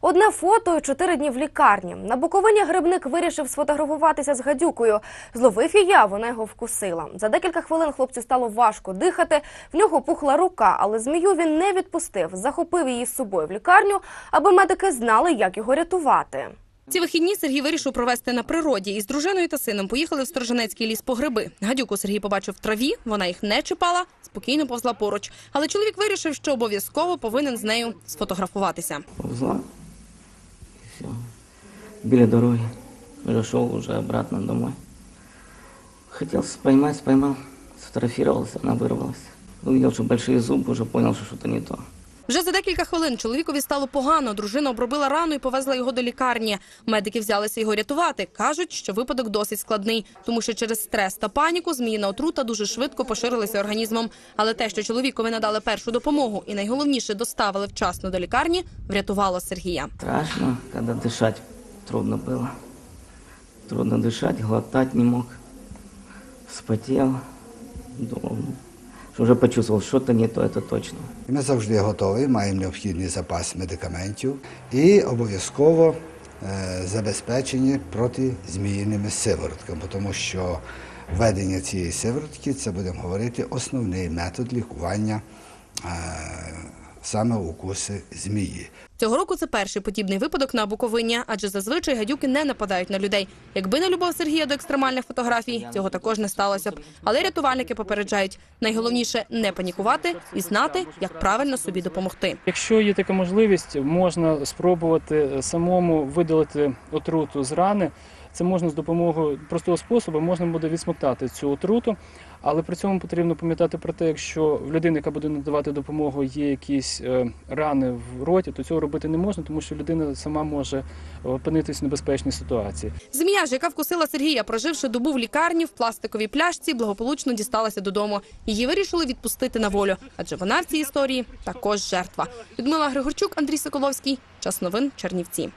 Одне фото чотири дні в лікарні. На Буковині грибник вирішив сфотографуватися з гадюкою. Зловив її, а вона його вкусила. За декілька хвилин хлопцю стало важко дихати. В нього пухла рука, але змію він не відпустив. Захопив її з собою в лікарню, аби медики знали, як його рятувати. Ці вихідні Сергій вирішив провести на природі. Із дружиною та сином поїхали в Сторожинецький ліс по гриби. Гадюку Сергій побачив в траві, вона їх не чіпала, спокійно повзла поруч. Але чоловік вирішив, що обов'язково повинен з нею сфотографуватися. Повзла. Все. Біля дороги. Уже уже обратно домой. Хотел поймать, поймал. Сфотографировался, она вырвалась. Увидел, что большие зубы, уже понял, что что-то не то. Вже за декілька хвилин чоловікові стало погано. Дружина обробила рану і повезла його до лікарні. Медики взялися його рятувати. кажуть, що випадок досить складний, тому що через стрес та паніку зміїна отрута дуже швидко поширилася організмом. Але те, що чоловікові надали першу допомогу і найголовніше доставили вчасно до лікарні, врятувало Сергія. Страшно, когда дышать трудно было. Трудно дышать, глотать не мог. Вспотел. Думал, ну, что що что-то не то, це точно. Ми завжди готові, маємо необхідний запас медикаментів і обов'язково е, забезпечені протизміїними сиворотками, тому що введення цієї сиворотки це будемо говорити основний метод лікування е, саме укуси змії. Цього року це перший подібний випадок на Буковині, адже зазвичай гадюки не нападають на людей. Якби не любов Сергія до екстремальних фотографій, цього також не сталося б. Але рятувальники попереджають: найголовніше не панікувати і знати, як правильно собі допомогти. Якщо є така можливість, можна спробувати самому видалити отруту з рани. Це можна з допомогою простого способу, можна буде відсмоктати цю отруту, але при цьому потрібно пам'ятати про те, якщо в людини, яка буде надавати допомогу, є якісь е, рани в роті, то цього робити не можна, тому що людина сама може опинитись в небезпечній ситуації. Змія ж, яка вкусила Сергія, проживши добу в лікарні в пластиковій пляшці, благополучно дісталася додому. Її вирішили відпустити на волю, адже вона в цій історії також жертва. Людмила Григорчук, Андрій Соколовський. Час новин Чернівці.